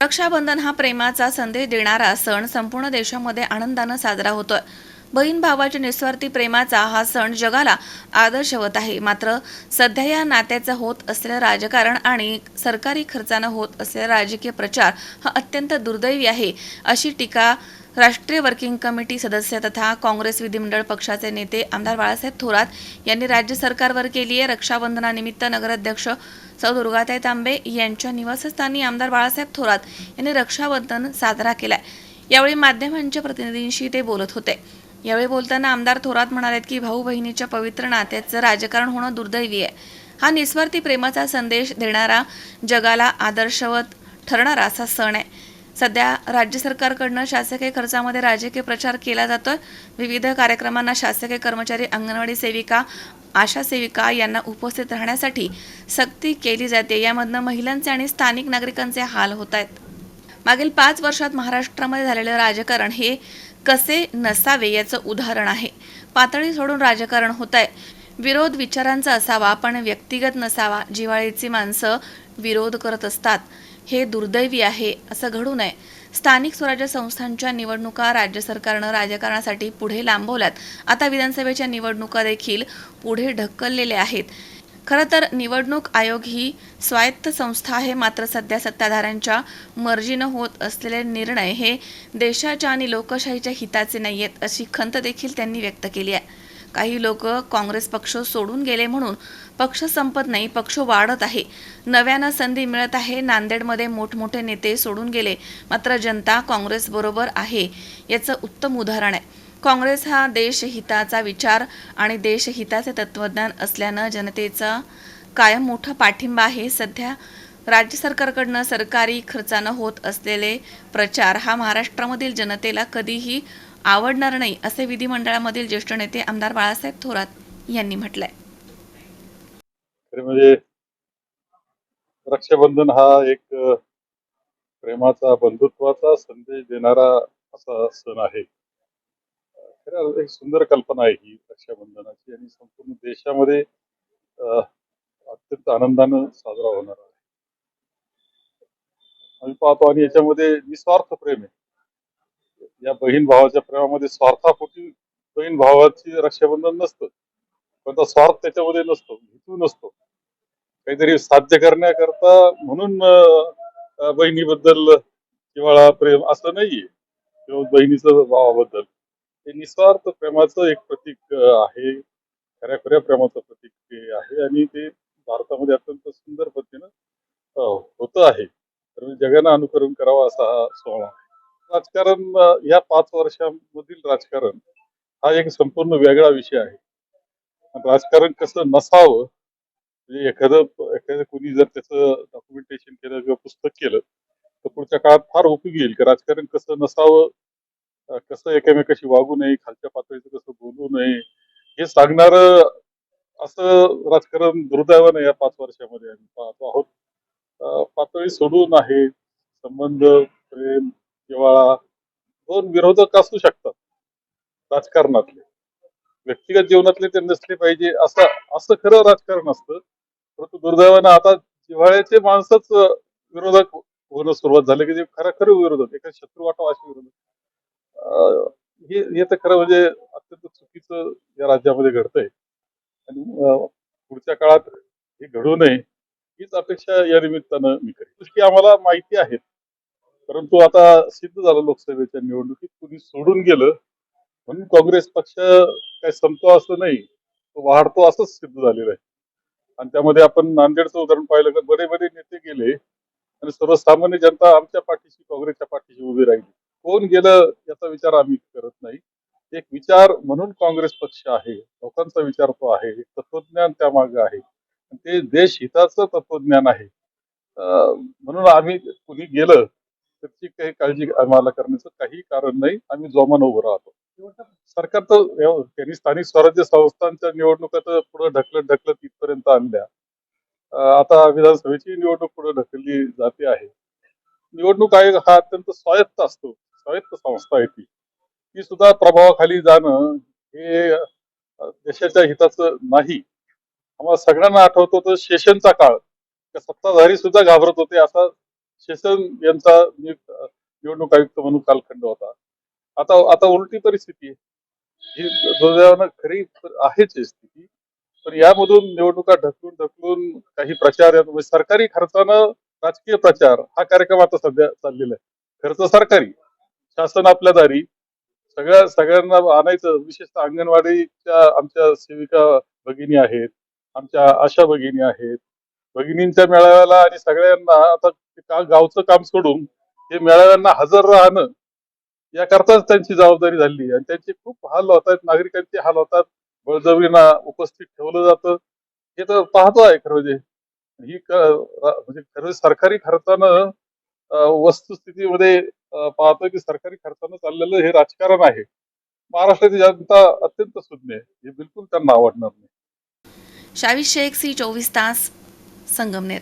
रक्षाबंधन हा प्रेमाचा संदेश देणारा सण संपूर्ण देशामध्ये आनंदानं साजरा होतोय. बहीण भावाच्या निस्वार्थी प्रेमाचा हा सण जगाला आदर्शवत आहे. मात्र सध्या या नात्याचं होत असलेलं राजकारण आणि सरकारी खर्चानं होत असलेला राजकीय प्रचार हा अत्यंत दुर्दैवी आहे अशी टीका राष्ट्रीय वर्किंग कमिटी सदस्य तथा काँग्रेस विधिमंडळ पक्षाचे नेते आमदार बाळासाहेब थोरात यांनी राज्य सरकारवर केली आहे रक्षाबंधनानिमित्त नगराध्यक्ष सौ दुर्गाताई तांबे यांच्या निवासस्थानी आमदार बाळासाहेब थोरात यांनी रक्षाबंधन साजरा केलाय. यावेळी माध्यमांच्या प्रतिनिधींशी ते बोलत होते. यावेळी बोलताना आमदार थोरात म्हणालेत की भाऊ बहिणीच्या पवित्र नात्याचं राजकारण होणं दुर्दैवी आहे. हा निस्वार्थी प्रेमाचा संदेश देणारा जगाला आदर्शवत ठरणारा असा सण आहे. सध्या राज्य सरकारकडनं शासकीय खर्चामध्ये राजकीय प्रचार केला जातोय. विविध कार्यक्रमांना शासकीय कर्मचारी अंगणवाडी सेविका आशा सेविका यांना उपस्थित राहण्यासाठी सक्ती केली जाते. यामधनं महिलांचे आणि स्थानिक नागरिकांचे हाल होत आहेत. मागील पाच वर्षात महाराष्ट्रामध्ये झालेलं राजकारण हे कसे नसावे याचं उदाहरण आहे. पातळी सोडून राजकारण होत आहे. विरोध विचारांचा असावा पण व्यक्तिगत नसावा. जिवाळीची माणसं विरोध करत असतात. हे दुर्दैवी आहे असं घडू नये. स्थानिक स्वराज्य संस्थांच्या निवडणुका राज्य सरकारनं राजकारणासाठी पुढे लांबवल्यात. आता विधानसभेच्या निवडणुका देखील पुढे ढकललेल्या आहेत. खरं तर निवडणूक आयोग ही स्वायत्त संस्था आहे मात्र सध्या सत्ताधाऱ्यांच्या मर्जीनं होत असलेले निर्णय हे देशाच्या आणि लोकशाहीच्या हिताचे नाही आहेत अशी खंत देखील त्यांनी व्यक्त केली आहे. काही लोक काँग्रेस पक्ष सोडून गेले म्हणून पक्ष संपत नाही पक्ष वाढत आहे. नव्यानं संधी मिळत आहे. नांदेडमध्ये मोठमोठे नेते सोडून गेले. मात्र जनता काँग्रेस बरोबर आहे याचं उत्तम उदाहरण आहे. काँग्रेस हा देशहिताचा विचार आणि देशहिताचे तत्वज्ञान असल्यानं जनतेचा कायम मोठा पाठिंबा आहे. सध्या राज्य सरकारकडनं सरकारी खर्चानं होत असलेले प्रचार हा महाराष्ट्रामधील जनतेला कधीही आवडणार नाही असे विधिमंडळामधील ज्येष्ठ नेते आमदार बाळासाहेब थोरात यांनी म्हटलंय. ते म्हणजे रक्षाबंधन हा एक प्रेमाचा बंधुत्वाचा संदेश देणारा असा सण आहे. एक सुंदर कल्पना आहे ही रक्षाबंधनाची आणि संपूर्ण देशामध्ये अत्यंत आनंदानं साजरा होणार आहे. आम्ही पाहतो आणि याच्यामध्ये निस्वार्थ प्रेम आहे. या बहीण भावाच्या प्रेमामध्ये स्वार्थापोटी बहीण भावाची रक्षाबंधन नसतं. पण तो स्वार्थ त्याच्यामध्ये नसतो हेतू नसतो. काहीतरी साध्य करण्याकरता म्हणून बहिणीबद्दल किंवा प्रेम असं नाहीये. किंवा बहिणीचं भावाबद्दल. हे निस्वार्थ प्रेमाचं एक प्रतीक आहे. खऱ्या खऱ्या प्रेमाचं प्रतीक ते आहे आणि ते भारतामध्ये अत्यंत सुंदर पद्धतीनं होत आहे. तर जगाना जगानं अनुकरण करावं असा हा सोहळा राजकारण या पाच वर्षांमधील राजकारण हा एक संपूर्ण वेगळा विषय आहे. राजकारण कसं नसावं म्हणजे एखादं एखादं कोणी जर त्याचं डॉक्युमेंटेशन केलं किंवा पुस्तक केलं तर पुढच्या काळात फार उपयोगी येईल की राजकारण कसं नसावं कसं एकमेकाशी वागू नये खालच्या पातळीचं कसं बोलू नये हे सांगणार असं राजकारण दुर्दैवानं या पाच वर्षामध्ये आम्ही पाहतो आहोत. पातळी सोडून आहे. संबंध प्रेम जिवाळा दोन विरोधक असू शकतात. राजकारणातले. व्यक्तिगत जीवनातले ते नसले पाहिजे. असं असं खरं राजकारण असतं. परंतु दुर्दैवानं आता जिव्हाळ्याचे माणसंच विरोधक होणं सुरुवात झाली की जे खरं खरं विरोधक एका शत्रू वाटावं असे विरोधक. हे हे तर खरं म्हणजे अत्यंत चुकीचं या राज्यामध्ये घडतंय. आणि पुढच्या काळात हे घडू नये हीच अपेक्षा या निमित्तानं मी करेन. गोष्टी आम्हाला माहिती आहेत परंतु आता सिद्ध झालं लोकसभेच्या निवडणुकीत कुणी सोडून गेलं म्हणून काँग्रेस पक्ष काय संपतो असं नाही तो वाढतो असंच सिद्ध झालेलं आहे. आणि त्यामध्ये आपण नांदेडचं उदाहरण पाहिलं तर बरे बरे नेते गेले आणि सर्वसामान्य जनता आमच्या पाठीशी काँग्रेसच्या पाठीशी उभी राहिली. कोण गेलं याचा विचार आम्ही करत नाही. एक विचार म्हणून काँग्रेस पक्ष आहे लोकांचा विचार तो आहे एक तत्वज्ञान त्यामागे आहे. आणि ते देश हिताचं तत्वज्ञान आहे. म्हणून आम्ही कुणी गेलं त्याची काही काळजी आम्हाला करण्याचं काही कारण नाही. आम्ही जोमान उभं राहतो. सरकार तर त्यांनी स्थानिक स्वराज्य संस्थांच्या निवडणुका तर पुढे ढकलत ढकलत इथपर्यंत आणल्या. आता विधानसभेची निवडणूक पुढे ढकलली जाते आहे. निवडणूक आयोग हा अत्यंत स्वायत्त असतो. स्वायत्त संस्था आहे ती. ती सुद्धा प्रभावाखाली जाणं हे देशाच्या हिताचं नाही. आम्हाला सगळ्यांना आठवतो तर शेषनचा काळ. सत्ताधारी सुद्धा घाबरत होते. असा शेषन यांचा नियुक्त निवडणूक आयुक्त म्हणून कालखंड होता. आता आता उलटी परिस्थिती आहे. ही दुर्दैवानं खरी आहेच स्थिती. पण यामधून निवडणुका ढकलून ढकलून काही प्रचार आहेत. म्हणजे सरकारी खर्चानं राजकीय प्रचार हा कार्यक्रम आता सध्या चाललेला आहे. खर्च सरकारी शासन आपल्या दारी. सगळ्या सगळ्यांना आणायचं. विशेषतः अंगणवाडीच्या आमच्या सेविका भगिनी आहेत. आमच्या आशा भगिनी आहेत. भगिनींच्या मेळाव्याला आणि सगळ्यांना आता गावचं काम सोडून हे मेळाव्यांना हजर राहणं याकरताच त्यांची जबाबदारी झाली आणि त्यांचे खूप हाल होत आहेत नागरिकांचे हाल होतात. बळजबरीना उपस्थित ठेवलं जातं. हे तर पाहतो आहे खरं म्हणजे. ही म्हणजे खरं म्हणजे सरकारी खर्चानं वस्तुस्थितीमध्ये पाहतोय की सरकारी खर्चानं चाललेलं हे राजकारण आहे. महाराष्ट्राची जनता अत्यंत सुज्ञ आहे. हे बिलकुल त्यांना आवडणार नाही. शावीस शेख सी चोवीस तास संगमनेर.